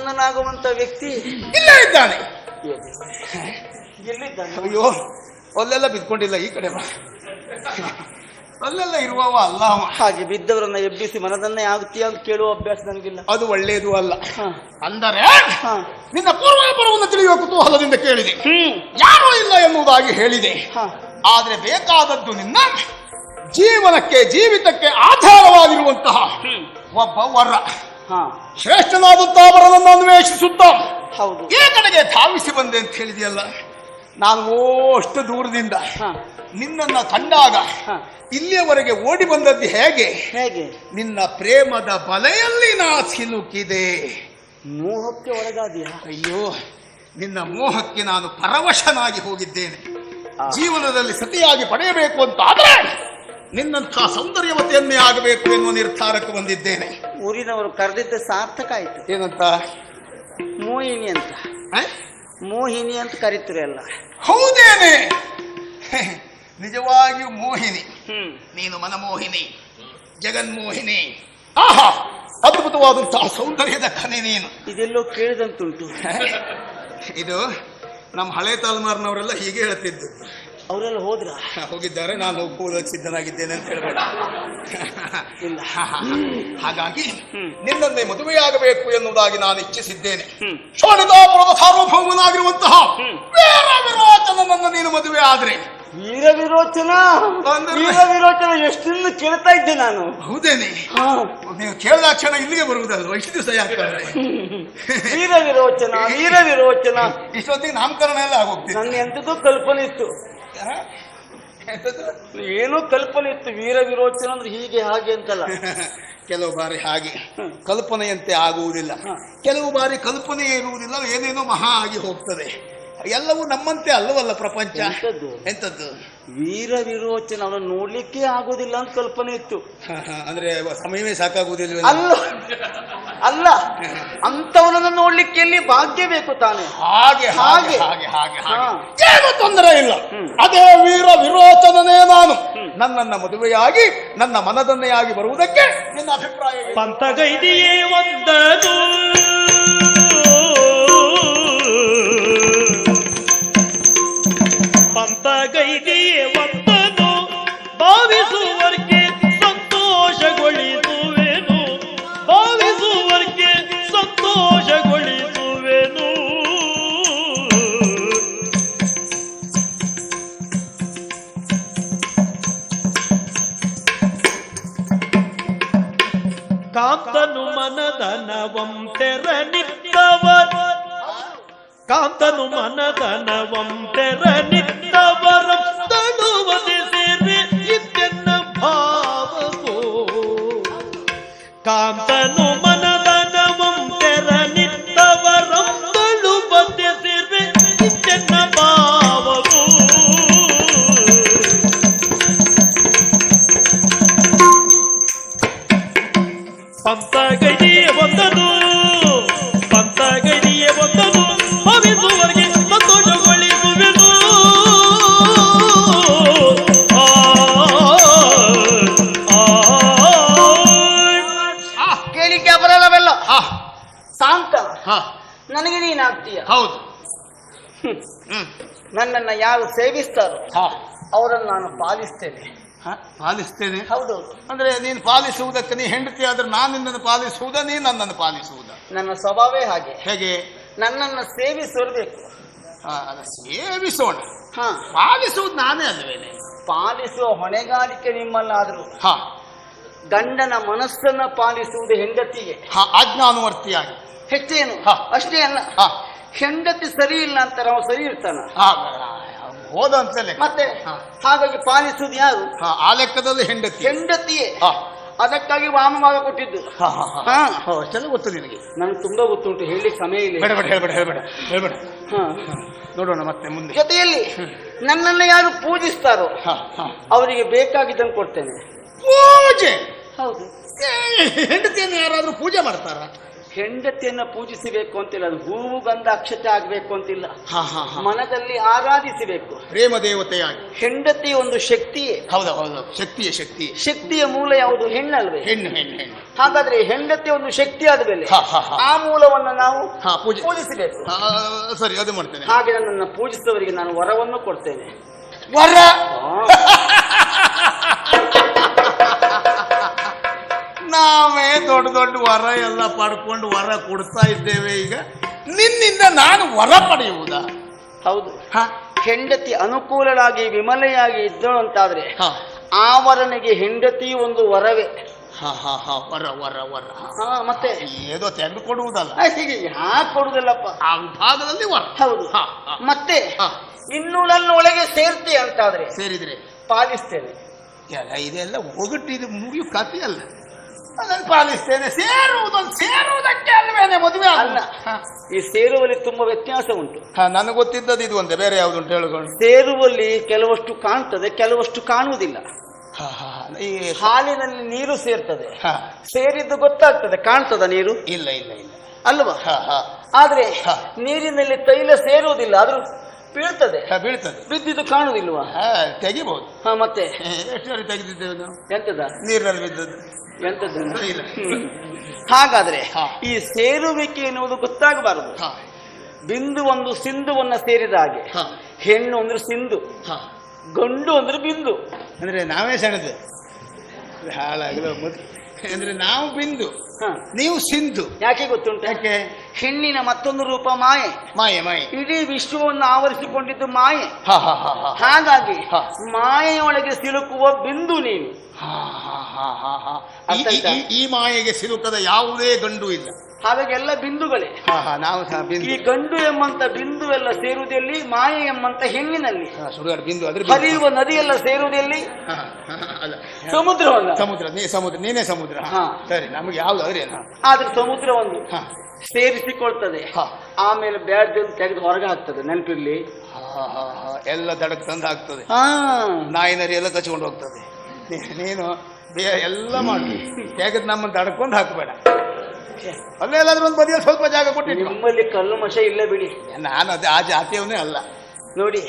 ನನ್ನ ವ್ಯಕ್ತಿ ಇಲ್ಲೇ ಇದ್ದಾನೆ. ಎಲ್ಲಿದ್ದಾನೆ? ಅಯ್ಯೋ ಅಲ್ಲೆಲ್ಲ ಬಿದ್ಕೊಂಡಿಲ್ಲ ಈ ಕಡೆ ಬಾ. ಅಲ್ಲೆಲ್ಲ ಇರುವವ ಅಲ್ಲ ಹಾಗೆ ಬಿದ್ದವರನ್ನ ಎಬ್ಬಿಸಿ ಮನದನ್ನೇ ಆಗುತ್ತೀಯ ಅಂತ ಕೇಳುವ ಅಭ್ಯಾಸ ನನಗಿಲ್ಲ. ಅದು ಒಳ್ಳೆಯದು ಅಲ್ಲ. ಅಂದರೆ. ನಿನ್ನ ಪೂರ್ವಾಪರವನ್ನು ತಿಳಿಯುವ ಕುತೂಹಲದಿಂದ ಕೇಳಿದೆ. ಯಾರೂ ಇಲ್ಲ ಎನ್ನುವುದಾಗಿ ಹೇಳಿದೆ. ಆದರೆ ಬೇಕಾದದ್ದು ನಿನ್ನ ಜೀವನಕ್ಕೆ ಜೀವಿತಕ್ಕೆ ಆಧಾರವಾಗಿರುವಂತಹ ಒಬ್ಬ ವರ. ಶ್ರೇಷ್ಠನಾದಂತಹ ವರನನ್ನು ಅನ್ವೇಷಿಸುತ್ತ ಹೌದು. ಈ ಕಡೆಗೆ ಧಾವಿಸಿ ಬಂದೆ ಅಂತ ಹೇಳಿದೆಯಲ್ಲ? ನಾನು ಅಷ್ಟು ದೂರದಿಂದ ನಿನ್ನ ನಿನ್ನನ್ನ ಕಂಡಾಗ ಇಲ್ಲಿಯವರೆಗೆ ಓಡಿ ಬಂದದ್ದು ಹೇಗೆ? ಹೇಗೆ? ನಿನ್ನ ಪ್ರೇಮದ ಬಲೆಯಲ್ಲಿ ನಾ ಸಿಲುಕಿದೆ. ಮೋಹಕ್ಕೆ ಒಳಗಾದಿಯಾ? ಅಯ್ಯೋ ನಿನ್ನ ಮೋಹಕ್ಕೆ ನಾನು ಪರವಶನಾಗಿ ಹೋಗಿದ್ದೇನೆ. ಜೀವನದಲ್ಲಿ ಸತಿಯಾಗಿ ಪಡೆಯಬೇಕು ಅಂತ ಆದ್ರೆ ನಿನ್ನಂಥ ಸೌಂದರ್ಯವತೆಯನ್ನೇ ಆಗಬೇಕು ಎನ್ನುವ ನಿರ್ಧಾರಕ್ಕೆ ಬಂದಿದ್ದೇನೆ. ಊರಿನವರು ಕರೆದಿದ್ದ ಸಾರ್ಥಕ ಆಯ್ತು. ಏನಂತ? ಮೋಹಿನಿ ಅಂತ. ಆ? ಮೋಹಿನಿ ಅಂತ ಕರೀತಾರೆ ಎಲ್ಲ. ಹೌದೇನೆ? ನಿಜವಾಗಿಯೂ ಮೋಹಿನಿ. ಹ್ಮ್. ನೀನು ಮನಮೋಹಿನಿ ಜಗನ್ಮೋಹಿನಿ. ಆಹಾ ಅದ್ಭುತವಾದಂತಹ ಸೌಂದರ್ಯದ ಕನೆ ನೀನು. ಇದೆಲ್ಲೋ ಕೇಳಿದಂತುಂಟು. ಇದು ನಮ್ಮ ಹಳೆ ತಲೆಮಾರಿನವರೆಲ್ಲ ಹೀಗೆ ಹೇಳ್ತಿದ್ದು. ಅವರೆಲ್ಲ ಹೋದ್ರ? ಹೋಗಿದ್ದಾರೆ ನಾನು ಹೋಗೋದಕ್ಕೆ ಸಿದ್ಧನಾಗಿದ್ದೇನೆ ಅಂತ ಹೇಳ್ಬೇಡ. ಇಲ್ಲ. ಹಾಗಾಗಿ. ನಿನ್ನನ್ನೇ ಮದುವೆಯಾಗಬೇಕು ಎನ್ನುವುದಾಗಿ ನಾನು ಇಚ್ಛಿಸಿದ್ದೇನೆ. ಶೋಣಿತಾಪುರದ ಸಾರ್ವಭೌಮನಾಗಿರುವಂತಹ. ವೀರ ವಿರೋಚನನನ್ನು ನೀನು ಮದುವೆ ಆದ್ರೆ. ವೀರ ವಿರೋಚನ ವೀರ ವಿರೋಚನ ಎಷ್ಟಿಂದ ಕೇಳ್ತಾ ಇದ್ದೆ ನಾನು. ಹೌದೇನೆ. ನೀವು ಕೇಳಿದ ಕ್ಷಣ ಇಲ್ಲಿಗೆ ಬರುವುದಲ್ಲ ಇಷ್ಟು ದಿವಸ ಯಾಕಂದ್ರೆ ವೀರ ವಿರೋಚನ ವೀರ ವಿರೋಚನ ಇಷ್ಟೊತ್ತಿಗೆ ನಾಮಕರಣ ಎಲ್ಲ ಆಗೋಗ್ತೀನಿ ನನ್ನ ಎಂತದೋ ಕಲ್ಪನೆ ಇತ್ತು? ಏನೋ ಕಲ್ಪನೆ ಇತ್ತು. ವೀರ ವಿರೋಚನ ಅಂದ್ರೆ ಹೀಗೆ ಹಾಗೆ ಅಂತಲ್ಲ. ಕೆಲವು ಬಾರಿ ಹಾಗೆ. ಕಲ್ಪನೆಯಂತೆ ಆಗುವುದಿಲ್ಲ. ಕೆಲವು ಬಾರಿ ಕಲ್ಪನೆ ಇರುವುದಿಲ್ಲ ಏನೇನೋ ಮಹಾ ಆಗಿ ಹೋಗ್ತದೆ. ಎಲ್ಲವೂ ನಮ್ಮಂತೆ ಅಲ್ಲವಲ್ಲ ಪ್ರಪಂಚ. ಎಂತದ್ದು? ವೀರ ವಿರೋಚನ ಅವನ ನೋಡ್ಲಿಕ್ಕೆ ಆಗೋದಿಲ್ಲ ಅಂತ ಕಲ್ಪನೆ ಇತ್ತು. ಅಂದ್ರೆ ಸಮಯವೇ ಸಾಕಾಗುವುದಿಲ್ಲ ಅಲ್ಲ ಅಲ್ಲ ಅಂತವನನ್ನು ನೋಡ್ಲಿಕ್ಕೆ ಎಲ್ಲಿ ಭಾಗ್ಯ ಬೇಕು ತಾನೆ? ಹಾಗೆ ಹಾಗೆ ಹಾಗೆ. ಹಾಗೆ ಏನು ತೊಂದರೆ ಇಲ್ಲ. ಅದೇ ವೀರ ವಿರೋಚನನೇ ನಾನು. ನನ್ನನ್ನ ಮದುವೆಯಾಗಿ ನನ್ನ ಮನದನ್ನೆಯಾಗಿ ಬರುವುದಕ್ಕೆ ನಿನ್ನ ಅಭಿಪ್ರಾಯ ಪಂತಗೈದಿಯೇ ಪಂತಗೈದಿಯೇ மனதனவம் திறனித்தவர் காந்தனு மனதனவம் திறனித்தவரம் தழுவது சிறு இதென்ன பாவமோ காந்தனு ಯಾರು ಸೇವಿಸ್ತಾರೋ ಹಾ. ಅವರನ್ನು ನಾನು ಪಾಲಿಸ್ತೇನೆ. ಹ? ಪಾಲಿಸ್ತೇನೆ? ಹೌದು. ಅಂದ್ರೆ ನೀನು ಪಾಲಿಸುವುದಕ್ಕೆ ನೀ ಹೆಂಡತಿ ಆದ್ರೆ ನಾನು ನಿನ್ನನ್ನು ಪಾಲಿಸುವುದ ನೀ ನನ್ನನ್ನು ಪಾಲಿಸುವುದ? ನನ್ನ ಸ್ವಭಾವೇ ಹಾಗೆ. ಹೇಗೆ? ನನ್ನನ್ನು ಸೇವಿಸಿರ್ಬೇಕು. ಆ, ಅದ ಸೇವಿಸೋಣ. ಹಾ. ಪಾಲಿಸುವುದು ನಾನೇ ಅಲ್ವೇನೆ ಪಾಲಿಸುವ ಹೊಣೆಗಾರಿಕೆ ನಿಮ್ಮಲ್ಲಾದರೂ. ಹಾ. ಗಂಡನ ಮನಸ್ಸನ್ನ ಪಾಲಿಸುವುದು ಹೆಂಡತಿಗೆ. ಹಾ ಆಜ್ಞಾನುವರ್ತಿಯಾಗಿ ಹೆಚ್ಚೇನು? ಹಾ. ಅಷ್ಟೇ ಅಲ್ಲ. ಹಾ. ಹೆಂಡತಿ ಸರಿ ಇಲ್ಲ ಅಂತ ನಾವು ಸರಿ ಇರ್ತಾನ. ಹೋದ ಅಂತಲೇ ಮತ್ತೆ ಹಾಗಾಗಿ ಪಾಲಿಸುವುದು ಯಾರು? ಆ ಲೆಕ್ಕದಲ್ಲಿ ಹೆಂಡತಿ. ಹೆಂಡತಿಯೇ. ಅದಕ್ಕಾಗಿ ವಾಮಭಾಗ ಕೊಟ್ಟಿದ್ದು. ಅಷ್ಟೆಲ್ಲ ಗೊತ್ತು ನಿನಗೆ. ನನಗೆ ತುಂಬಾ ಗೊತ್ತುಂಟು ಹೇಳಿ ಸಮಯ ಇಲ್ಲ. ಬೇಡ ಬೇಡ ಹೇಳ್ಬೇಡ ಹೇಳ್ಬೇಡ ಹೇಳ್ಬೇಡ ಹಾ. ನೋಡೋಣ ಮತ್ತೆ ಮುಂದೆ. ಜೊತೆಯಲ್ಲಿ ನನ್ನನ್ನು ಯಾರು ಪೂಜಿಸ್ತಾರೋ ಅವರಿಗೆ ಬೇಕಾಗಿದ್ದನ್ನು ಕೊಡ್ತೇನೆ. ಪೂಜೆ? ಹೌದು. ಹೆಂಡತಿಯನ್ನು ಯಾರಾದರೂ ಪೂಜೆ ಮಾಡ್ತಾರ? ಹೆಂಡತಿಯನ್ನ ಪೂಜಿಸಬೇಕು ಅಂತಿಲ್ಲ ಅದು ಹೂವು ಗಂಧ ಅಕ್ಷತೆ ಆಗಬೇಕು ಅಂತಿಲ್ಲ. ಹಾ ಹಾ ಹಾ. ಮನದಲ್ಲಿ ಆರಾಧಿಸಬೇಕು. ಪ್ರೇಮ ದೇವತೆಯಾಗಿ. ಹೆಂಡತಿ ಒಂದು ಶಕ್ತಿಯೇ. ಹೌದು ಹೌದು ಶಕ್ತಿಯ ಶಕ್ತಿ ಶಕ್ತಿಯ ಮೂಲ ಯಾವುದು? ಹೆಣ್ಣಲ್ವೇ? ಹೆಣ್ಣು ಹೆಣ್ಣು ಹೆಣ್ಣು. ಹಾಗಾದ್ರೆ ಹೆಂಡತಿ ಒಂದು ಶಕ್ತಿ ಆದ ಮೇಲೆ ಹಾ, ಹಾ, ಹಾ. ಆ ಮೂಲವನ್ನು ನಾವು ಹಾ ಪೂಜೆ. ಪೂಜಿಸಬೇಕು. ಸರಿ ಅದು ಮಾಡ್ತೇನೆ. ಹಾಗೆ ನನ್ನನ್ನು ಪೂಜಿಸುವವರಿಗೆ ನಾನು ವರವನ್ನು ಕೊಡ್ತೇನೆ. ವರ? ನಾವೇ ದೊಡ್ಡ ದೊಡ್ಡ ವರ ಎಲ್ಲ ಪಡ್ಕೊಂಡು ವರ ಕೊಡ್ತಾ ಇದ್ದೇವೆ ಈಗ. ನಿನ್ನಿಂದ ನಾನು ವರ ಪಡೆಯುವುದಾ? ಹೌದು. ಹ. ಹೆಂಡತಿ ಅನುಕೂಲಳಾಗಿ ವಿಮಲೆಯಾಗಿ ಇದ್ದಳು ಅಂತಾದ್ರೆ ಹಾ. ಆ ವರನಿಗೆ ಹೆಂಡತಿ ಒಂದು ವರವೇ. ಹಾ ಹಾ ಹಾ ವರ ವರ ವರ. ಹಾ ಮತ್ತೆ? ಏನೋ ತೆಗೆದು ಕೊಡುವುದಲ್ಲ. ಆ, ಹೀಗೆ ಯಾಕೆ ಕೊಡುದಿಲ್ಲಪ್ಪ ಆ ವಿಭಾಗದಲ್ಲಿ ವರ. ಹೌದು. ಹಾ, ಹಾ. ಮತ್ತೆ? ಹಾ. ಇನ್ನು ನನ್ನ ಒಳಗೆ ಸೇರ್ತಿ ಅಂತಾದ್ರೆ? ಸೇರಿದ್ರೆ? ಪಾಲಿಸ್ತೇನೆ ಎಲ್ಲ ಇದೆಲ್ಲ ಒಗಟ್ಟು ಇದು ಮುಗಿಯು ಕಥೆ ಅಲ್ಲ. ಅದನ್ನು ಪಾಲಿಸ್ತೇನೆ. ಸೇರುವುದೊಂದು ಸೇರುವುದಕ್ಕೆ ಅಲ್ವೇನೆ ಮದುವೆ ಅಲ್ಲ ಈ ಸೇರುವಲ್ಲಿ ತುಂಬಾ ವ್ಯತ್ಯಾಸ ಉಂಟು. ನನಗೆ ಗೊತ್ತಿದ್ದದ್ದು ಇದು ಒಂದೇ ಬೇರೆ ಯಾವ್ದುಂಟು ಹೇಳ್ಕೊಂಡು ಸೇರುವಲ್ಲಿ ಕೆಲವಷ್ಟು ಕಾಣ್ತದೆ ಕೆಲವಷ್ಟು ಕಾಣುವುದಿಲ್ಲ. ಹಾ, ಹಾ, ಹಾ. ಈ ಹಾಲಿನಲ್ಲಿ ನೀರು ಸೇರ್ತದೆ. ಹಾ, ಸೇರಿದ್ದು ಗೊತ್ತಾಗ್ತದೆ ಕಾಣ್ತದ ನೀರು? ಇಲ್ಲ ಇಲ್ಲ ಇಲ್ಲ. ಅಲ್ವಾ? ಹಾ, ಹಾ. ಆದ್ರೆ. ನೀರಿನಲ್ಲಿ ತೈಲ ಸೇರುವುದಿಲ್ಲ ಆದ್ರೂ ಬೀಳ್ತದೆ. ಹ, ಬೀಳ್ತದೆ. ಬಿದ್ದಿದ್ದು ಕಾಣುದಿಲ್ವಾ? ಹಾ, ತೆಗಿಬಹುದು ಹಾ ಮತ್ತೆ? ಎಷ್ಟು ಸರಿ ತೆಗೆದಿದ್ದೇವೆ ನಾವು? ಎಂತದ? ನೀರಿನಲ್ಲಿ ಬಿದ್ದದ್ದು. ಎಂತದ್ದು? ಇಲ್ಲ. ಹ್ಮ್. ಹಾಗಾದ್ರೆ ಹಾ. ಈ ಸೇರುವಿಕೆ ಎನ್ನುವುದು ಗೊತ್ತಾಗಬಾರದು. ಹಾ, ಬಿಂದು ಒಂದು ಸಿಂಧುವನ್ನ ಸೇರಿದ ಹಾಗೆ. ಹಾ, ಹೆಣ್ಣು ಅಂದ್ರೆ ಸಿಂಧು. ಹಾ. ಗಂಡು ಅಂದ್ರೆ ಬಿಂದು. ಅಂದ್ರೆ ನಾವೇ ಸೆಣದು. ಹಾಳಾಗಿದೆ ಮೊದಲು ಅಂದ್ರೆ ನಾವು ಬಿಂದು. ನೀವು ಸಿಂಧು. ಯಾಕೆ ಗೊತ್ತುಂಟು? ಯಾಕೆ? ಹೆಣ್ಣಿನ ಮತ್ತೊಂದು ರೂಪ ಮಾಯೆ. ಮಾಯೆ ಮಾಯೆ. ಇಡೀ ವಿಶ್ವವನ್ನು ಆವರಿಸಿಕೊಂಡಿದ್ದು ಮಾಯೆ. ಹಾ ಹಾ ಹಾ ಹಾ. ಹಾಗಾಗಿ ಮಾಯೆಯೊಳಗೆ ಸಿಲುಕುವ ಬಿಂದು ನೀನು ಈ ಮಾಯೆಗೆ ಸಿಲುಕದ ಯಾವುದೇ ಗಂಡು ಇಲ್ಲ. ಹಾಗಾಗಿ ಎಲ್ಲ ಬಿಂದುಗಳೇ ನಾವು ಈ ಗಂಡು ಎಂಬಂತ ಬಿಂದು ಎಲ್ಲ ಸೇರುವುದಲ್ಲಿ ಮಾಯೆ ಎಂಬಂತ ಹೆಣ್ಣಿನಲ್ಲಿ. ಸುಡುಗಾಡು ಬಿಂದು ಅದ್ರ. ಹರಿಯುವ ನದಿಯೆಲ್ಲ ಸೇರುವುದೆಲ್ಲಿ. ಅಲ್ಲ. ಸಮುದ್ರವಲ್ಲ ಸಮುದ್ರ ನೀ ಸಮುದ್ರ ನೀನೇ ಸಮುದ್ರ. ಹಾ. ಸರಿ ನಮಗೆ ಯಾವ್ದು ಅದ್ರೇನು ಆದ್ರೆ ಸಮುದ್ರ ಒಂದು ಹಾ. ಸೇರಿಸಿಕೊಳ್ತದೆ. ಆಮೇಲೆ ಬ್ಯಾಡ್ ತೆಗೆದು ಹೊರಗೆ ಹಾಕ್ತದೆ ನೆನಪಿರ್ಲಿ. ಎಲ್ಲ ದಡಕ್ಕೆ ತಂದು ಹಾಕ್ತದೆ ಹಾ. ನಾಯಿ ನರಿ ಎಲ್ಲ ಕಚ್ಕೊಂಡು ಹೋಗ್ತದೆ. ನೀನು ಬೇ- ಎಲ್ಲ ಮಾಡಿ ತೆಗೆದು ನಮ್ಮನ್ನು ದಡಕೊಂಡು ಹಾಕಬೇಡ. ಅಲ್ಲೆಲ್ಲಾದ್ರೂ ಒಂದು ಬದಿಯಲ್ಲಿ ಸ್ವಲ್ಪ ಜಾಗ ಕೊಟ್ಟಿದ್ದೀನಿ ನಿಮ್ಮಲ್ಲಿ ಕಲ್ಲು ಮಶ ಇಲ್ಲ ಬಿಡಿ ನಾನು ಅದೇ ಆ ಜಾತಿಯವನೇ ಅಲ್ಲ ನೋಡಿ.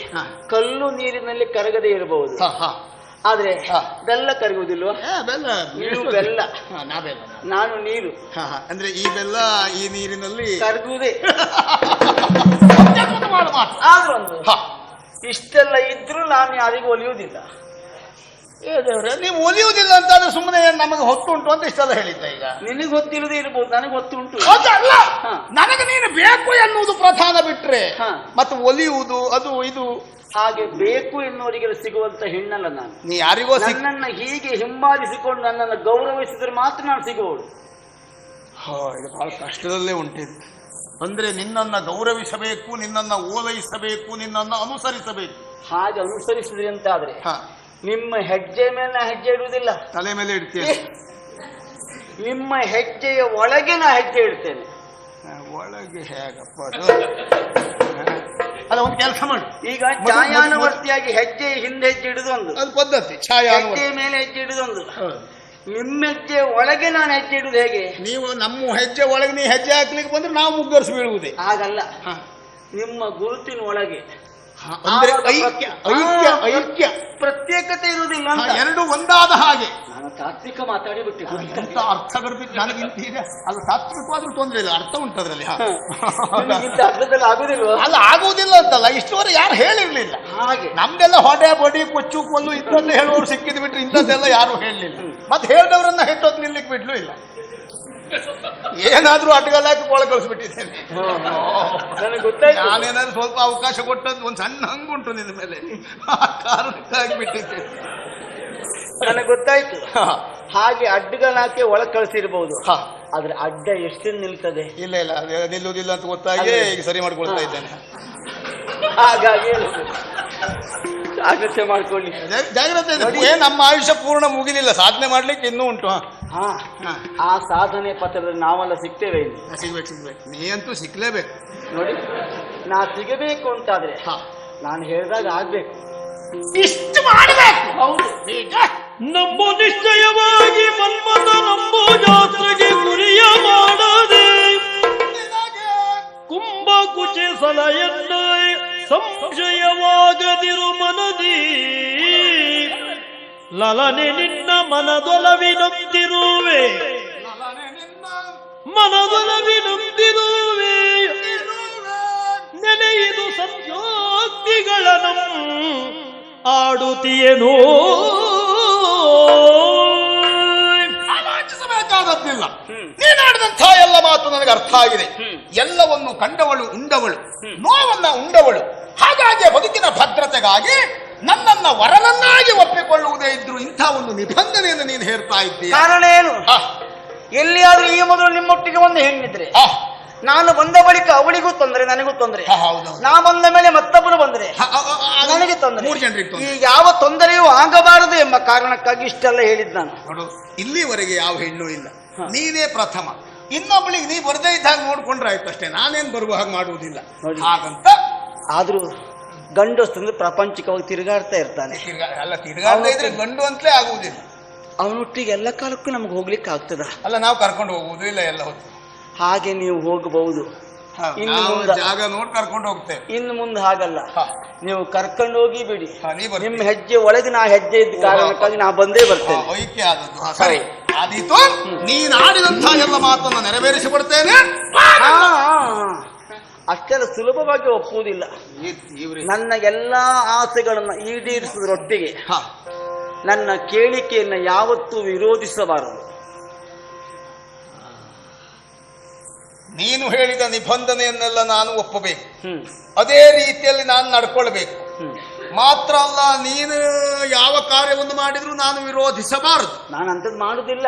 ಕಲ್ಲು ನೀರಿನಲ್ಲಿ ಕರಗದೆ ಇರಬಹುದು. ಆದ್ರೆ. ಬೆಲ್ಲ ಕರಗುವುದಿಲ್ವಾ ಬೆಲ್ಲ ನೀವು ಬೆಲ್ಲ. ಬೆಲ್ಲ ನಾನು ನೀರು. ಅಂದ್ರೆ ಈ ಬೆಲ್ಲ ಈ ನೀರಿನಲ್ಲಿ ಕರಗುವುದೇ ಆದ್ರೊಂದು ಮಾಡು ಮಾತು. ಆದ್ರೂ ಒಂದು ಹಾ. ಇಷ್ಟೆಲ್ಲ ಇದ್ರೂ ನಾನು ಯಾರಿಗೂ ಒಲಿಯುವುದಿಲ್ಲ ಏ ದೇವ್ರೆ ನೀವು ಒಲಿಯುವುದಿಲ್ಲ ಅಂತ ಸುಮ್ಮನೆ ನಮಗೆ ಹೊತ್ತುಂಟು ಅಂತ ಇಷ್ಟೆಲ್ಲ ಹೇಳಿದ್ದ ಈಗ. ನಿನಗೆ ಗೊತ್ತಿಲ್ಲದೆ ಇರ್ಬೋದು ನನಗೆ ಗೊತ್ತುಂಟು ಅದಲ್ಲ ಹಾ. ನನಗೆ ನೀನು ಬೇಕು ಎನ್ನುವುದು ಪ್ರಧಾನ ಬಿಟ್ರೆ ಹಾ. ಮತ್ತೆ ಒಲಿಯುವುದು ಅದು ಇದು. ಹಾಗೆ ಬೇಕು ಎನ್ನುವರಿಗೆ ಸಿಗುವಂತ ಹೆಣ್ಣಲ್ಲ ನಾನು. ನೀ ಯಾರಿಗೋ ಸಿಕ್ ನನ್ನನ್ನ ಹೀಗೆ ಹಿಂಬಾಲಿಸಿಕೊಂಡು ನನ್ನನ್ನು ಗೌರವಿಸಿದ್ರೆ ಮಾತ್ರ ನಾನು ಸಿಗುವುದು ಹೋ, ಇದು ಬಹಳ ಕಷ್ಟದಲ್ಲೇ ಉಂಟಿದ್ದು ಅಂದ್ರೆ ನಿನ್ನನ್ನ ಗೌರವಿಸಬೇಕು ನಿನ್ನನ್ನ ಓಲೈಸಬೇಕು ನಿನ್ನನ್ನ ಅನುಸರಿಸಬೇಕು. ಹಾಗೆ ಅನುಸರಿಸಿದ್ರೆ ಅಂತಾದ್ರೆ ಹಾ. ನಿಮ್ಮ ಹೆಜ್ಜೆ ಮೇಲೆ ನಾ ಹೆಜ್ಜೆ ಇಡುವುದಿಲ್ಲ. ತಲೆ ಮೇಲೆ ಇಡ್ತೇನೆ. ನಿಮ್ಮ ಹೆಜ್ಜೆಯ ಒಳಗೆ ನಾ ಹೆಜ್ಜೆ ಇಡ್ತೇನೆ. ಒಳಗೆ ಹೇಗಪ್ಪ ಅಲ್ಲ ಒಂದು ಕೆಲಸ ಮಾಡಿ. ಈಗ ಛಾಯಾನುವರ್ತಿಯಾಗಿ ಹೆಜ್ಜೆ ಹಿಂದೆ ಹೆಜ್ಜೆ ಇಡುದೊಂದು. ಅದು ಪದ್ಧತಿ ಛಾಯಾ ಹೆಜ್ಜೆ ಮೇಲೆ ಹೆಜ್ಜೆ ಇಡುದೊಂದು. ನಿಮ್ಮ ಹೆಜ್ಜೆ ಒಳಗೆ ನಾನು ಹೆಜ್ಜೆ ಇಡುದು ಹೇಗೆ? ನೀವು ನಮ್ಮ ಹೆಜ್ಜೆ ಒಳಗೆ ನೀವು ಹೆಜ್ಜೆ ಹಾಕ್ಲಿಕ್ಕೆ ಬಂದ್ರೆ ನಾವು ಮುಗ್ಗರಿಸಿ ಬೀಳುವುದೇ. ಹಾಗಲ್ಲ. ನಿಮ್ಮ ಗುರುತಿನ ಒಳಗೆ ಅಂದ್ರೆ ಐಕ್ಯ ಐಕ್ಯ ಐಕ್ಯ. ಪ್ರತ್ಯೇಕತೆ ಇರುವುದಿಲ್ಲ ಎರಡು ಒಂದಾದ ಹಾಗೆ. ನಾನು ತಾತ್ವಿಕ ಮಾತಾಡಿ ಬಿಟ್ಟಿದ್ದೆ ಅರ್ಥ ಬರ್ಬೇಕು? ನನಗೆ ಇದೆ. ಅಲ್ಲ ತಾತ್ವಿಕವಾದ್ರೂ ತೊಂದ್ರೆ ಇಲ್ಲ ಅರ್ಥ ಉಂಟು ಅದ್ರಲ್ಲಿ ಅರ್ಥದಲ್ಲಿ ಆಗುದಿಲ್ಲ ಅಲ್ಲ ಆಗುವುದಿಲ್ಲ ಅಂತಲ್ಲ ಇಷ್ಟುವರೆ ಯಾರು ಹೇಳಿರ್ಲಿಲ್ಲ. ಹಾಗೆ. ನಮ್ದೆಲ್ಲ ಹೊಡೆ ಬಡಿ ಕೊಚ್ಚು ಕೊಲ್ಲು ಇಂಥದ್ದು ಹೇಳುವವರು ಸಿಕ್ಕಿದ್ ಬಿಟ್ರೆ ಇಂಥದ್ದೆಲ್ಲ ಯಾರು ಹೇಳಲಿಲ್ಲ ಮತ್ತೆ ಹೇಳಿದವರನ್ನ ಹೆಟ್ಟೋದ್ ನಿಲ್ಲಿಕ್ ಬಿಡ್ಲೂ ಇಲ್ಲ. ಏನಾದ್ರೂ ಅಡ್ಗಲ್ ಹಾಕಿ ಒಳ ಕಳಿಸ್ಬಿಟ್ಟಿದ್ದೇನೆ. ನನಗೆ ಗೊತ್ತಾಯ್ತು. ನಾನೇನಾದ್ರೂ ಸ್ವಲ್ಪ ಅವಕಾಶ ಕೊಟ್ಟದ್ದು ಒಂದು ಸಣ್ಣ ಹಂಗುಂಟು ನಿನ್ನ ಮೇಲೆ. ಆ ಕಾರಣಕ್ಕಾಗಿ ಬಿಟ್ಟಿದ್ದೇನೆ ನನಗೆ ಗೊತ್ತಾಯ್ತು. ಹಾಗೆ ಅಡ್ಡಗಲಾಕೆ ಒಳಗ್ ಕಳಿಸಿರ್ಬಹುದು. ಆದ್ರೆ ಅಡ್ಡ ಎಷ್ಟು ನಿಲ್ತದೆ? ಇಲ್ಲ ಇಲ್ಲ. ಅದು ನಿಲ್ಲುವುದಿಲ್ಲ ಅಂತ ಗೊತ್ತಾಗಿ ಈಗ ಸರಿ ಮಾಡ್ಕೊಳ್ತಾ ಇದ್ದೇನೆ. ಹಾಗಾಗಿ ಜಾಗ್ರತೆ ಮಾಡ್ಕೊಳ್ಳಿ. ಜಾಗ್ರತೆ ಇದೆ. ಏ ನಮ್ಮ ಆಯುಷ್ಯ ಪೂರ್ಣ ಮುಗಿಲಿಲ್ಲ. ಸಾಧನೆ ಮಾಡ್ಲಿಕ್ಕೆ ಇನ್ನೂ ಉಂಟು ಹ. ಹಾ ಹ. ಆ ಸಾಧನೆ ಪತ್ರದಲ್ಲಿ ನಾವೆಲ್ಲ ಸಿಗ್ತೇವೆ ಇಲ್ಲಿ. ಸಿಗ್ಬೇಕು ಸಿಗ್ಬೇಕು. ನೀ ಅಂತೂ ಸಿಗ್ಲೇಬೇಕು ನೋಡಿ ನಾ ಸಿಗಬೇಕು ಅಂತಾದ್ರೆ ಹಾ. ನಾನು ಹೇಳಿದಾಗ ಆಗ್ಬೇಕು. ಇಷ್ಟು ಮಾಡಬೇಕು. ಹೌದು. ಈಗ. ನಂಬು ನಿಶ್ಚಯವಾಗಿ ಮನ್ಮತ ನಂಬು ಜಾತ್ರೆಗೆ ಗುರಿಯ ಮಾಡದೆ. ಕುಂಭ ಕುಚಿಸಲ ಎನ್ನ ಸಂಶಯವಾಗದಿರು ಮನದಿ. ಲಲನೆ ನಿನ್ನ ಮನದೊಲವಿನಂತಿರುವೆ ಮನದೊಲವಿನಂತಿರುವೆ ನೆನೆಯಿದು ಸಂಯೋಕ್ತಿಗಳನ್ನು ಆಡುತ್ತಿಯೇನೋ ಆಲೋಚಿಸಬೇಕಾದದ್ದಿಲ್ಲ. ನೀನಾಡಿದಂಥ ಎಲ್ಲ ಮಾತು ನನಗೆ ಅರ್ಥ ಆಗಿದೆ. ಎಲ್ಲವನ್ನು ಕಂಡವಳು ಉಂಡವಳು. ನೋವನ್ನ ಉಂಡವಳು. ಹಾಗಾಗಿ ಬದುಕಿನ ಭದ್ರತೆಗಾಗಿ ನನ್ನನ್ನ ವರನನ್ನಾಗಿ ಒಪ್ಪಿಕೊಳ್ಳುವುದೇ ಇದ್ರು ಇಂಥ ಒಂದು ನಿಬಂಧನೆಯನ್ನು ನೀನು ಹೇರ್ತಾ ಇದ್ದೀಯ? ಕಾರಣ ಏನು? ಎಲ್ಲಿಯಾದ್ರೂ ಈ ಮೊದಲು ನಿಮ್ಮೊಟ್ಟಿಗೆ ಒಂದು ಹೆಣ್ಣಿದ್ರೆ ನಾನು ಬಂದ ಬಳಿಕ ಅವಳಿಗೂ ತೊಂದರೆ ನನಗೂ ತೊಂದರೆ. ನಾ ಬಂದ ಮೇಲೆ ಮತ್ತೊಬ್ಬರು ಬಂದ್ರೆ ನನಗೆ ತೊಂದರೆ. ಮೂರು ಜನರಿಗೆ ಈ ಯಾವ ತೊಂದರೆಯೂ ಆಗಬಾರದು ಎಂಬ ಕಾರಣಕ್ಕಾಗಿ ಇಷ್ಟೆಲ್ಲ ಹೇಳಿದ್ ನಾನು. ಇಲ್ಲಿವರೆಗೆ ಯಾವ ಹೆಣ್ಣು ಇಲ್ಲ. ನೀನೇ ಪ್ರಥಮ. ಇನ್ನೊಬ್ಬಳಿಗೆ ನೀ ಬರದೇ ಇದ್ದಾಗ ನೋಡ್ಕೊಂಡ್ರೆ ಆಯ್ತು ಅಷ್ಟೇ. ನಾನೇನ್ ಬರುವ ಹಾಗೆ ಮಾಡುವುದಿಲ್ಲ. ಹಾಗಂತ ಆದ್ರೂ ಗಂಡಸ್ತಂದ್ರೆ ಪ್ರಾಪಂಚಿಕವಾಗಿ ತಿರುಗಾಡ್ತಾ ಇರ್ತಾನೆ. ಅಲ್ಲ ತಿರ್ಗಾಡದೇ ಇದ್ರೆ ಗಂಡು ಅಂತಲೇ ಆಗುವುದಿಲ್ಲ. ಅವನೊಟ್ಟಿಗೆ ಎಲ್ಲ ಕಾಲಕ್ಕೂ ನಮ್ಗೆ ಹೋಗ್ಲಿಕ್ಕೆ ಆಗ್ತದ. ಅಲ್ಲ ನಾವು ಕರ್ಕೊಂಡು ಹೋಗುವುದು ಇಲ್ಲ ಎಲ್ಲ ಹೊತ್ತು. ಹಾಗೆ ನೀವು ಹೋಗಬಹುದು. ಇನ್ನು ಮುಂದೆ- ಜಾಗ ನೋಡಿ ಕರ್ಕೊಂಡು ಹೋಗ್ತೇವೆ. ಇನ್ನು ಮುಂದೆ ಹಾಗಲ್ಲ. ನೀವು ಕರ್ಕೊಂಡು ಹೋಗಿ ಬಿಡಿ. ನಿಮ್ಮ ಹೆಜ್ಜೆ ಒಳಗೆ ನಾ ಹೆಜ್ಜೆ ಇದ್ದ ಕಾರಣಕ್ಕಾಗಿ ನಾ ಬಂದೇ ಬರ್ತೇನೆ. ಐಕ್ಯ ಆದದ್ದು. ಸರಿ. ಆದೀತು. ನೀನ್ ಆಡಿದಂತಹ ಎಲ್ಲ ಮಾತನ್ನು ನೆರವೇರಿಸಿ ಬಿಡ್ತೇನೆ. ಅಷ್ಟೆಲ್ಲ ಸುಲಭವಾಗಿ ಒಪ್ಪುವುದಿಲ್ಲ. ನನ್ನ ಎಲ್ಲಾ ಆಸೆಗಳನ್ನು ಈಡೇರಿಸಿದ್ರೊಟ್ಟಿಗೆ ಹ, ನನ್ನ ಕೇಳಿಕೆಯನ್ನ ಯಾವತ್ತೂ ವಿರೋಧಿಸಬಾರದು. ನೀನು ಹೇಳಿದ ನಿಬಂಧನೆಯನ್ನೆಲ್ಲ ನಾನು ಒಪ್ಪಬೇಕು. ಹ್ಮ್. ಅದೇ ರೀತಿಯಲ್ಲಿ ನಾನು ನಡ್ಕೊಳ್ಬೇಕು. ಮಾತ್ರ ಅಲ್ಲ ನೀನು ಯಾವ ಕಾರ್ಯವನ್ನು ಮಾಡಿದ್ರು ನಾನು ವಿರೋಧಿಸಬಾರದು. ನಾನು ಅಂತದ್ ಮಾಡುದಿಲ್ಲ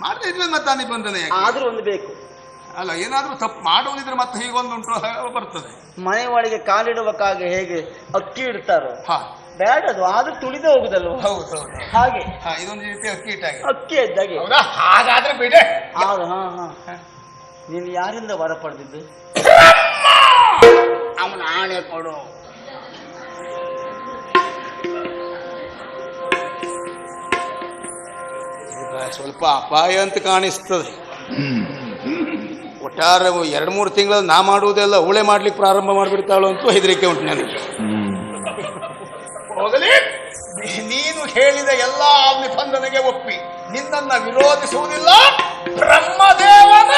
ಮಾಡಿದ್ರೆ ಮತ್ತೆ ನಿಬಂಧನೆ? ಆದ್ರೂ ಒಂದು ಬೇಕು. ಅಲ್ಲ ಏನಾದರೂ ತಪ್ಪು ಮಾಡುವುದಿದ್ರೆ ಮತ್ತೆ ಹೀಗೊಂದುಂಟು ಉಂಟು ಬರ್ತದೆ. ಮನೆ ಒಳಗೆ ಕಾಲಿಡುವಕ್ಕಾಗಿ ಹೇಗೆ ಅಕ್ಕಿ ಇಡ್ತಾರೋ? ಹಾ. ಬೇಡ ಅದು ಆದ್ರೂ ತುಳಿದೇ ಹೋಗುದಲ್ವ? ಹೌದು ಹೌದು. ಹಾಗೆ. ಹಾ ಇದೊಂದು ರೀತಿ ಅಕ್ಕಿ ಇಟ್ಟಾಗೆ. ಅಕ್ಕಿ ಇದ್ದಾಗೆ. ಹೌದಾ? ಹಾಗಾದ್ರೆ ಬಿಡೆ. ಹೌದು ಹಾ ಹಾ. ನೀನು ಯಾರಿಂದ ವರ ಪಡೆದಿದ್ದು? ಅವನ ಆಣೆ ಕೊಡು. ಈಗ ಸ್ವಲ್ಪ ಅಪಾಯ ಅಂತ ಕಾಣಿಸ್ತದೆ. ಯಾರು ಎರಡು ಮೂರು ತಿಂಗಳು ನಾ ಮಾಡುವುದೆಲ್ಲ ಅವಳೆ ಮಾಡ್ಲಿಕ್ಕೆ ಪ್ರಾರಂಭ ಮಾಡಿಬಿಡ್ತಾಳು ಅಂತೂ ಹೆದರಿಕೆ ಉಂಟು ನನಗೆ. ಹೋಗಲಿ. ನೀನು ಹೇಳಿದ ಎಲ್ಲ ನಿಬಂಧನೆಗೆ ಒಪ್ಪಿ, ನಿನ್ನನ್ನ ವಿರೋಧಿಸುವುದಿಲ್ಲ. ಬ್ರಹ್ಮದೇವನ.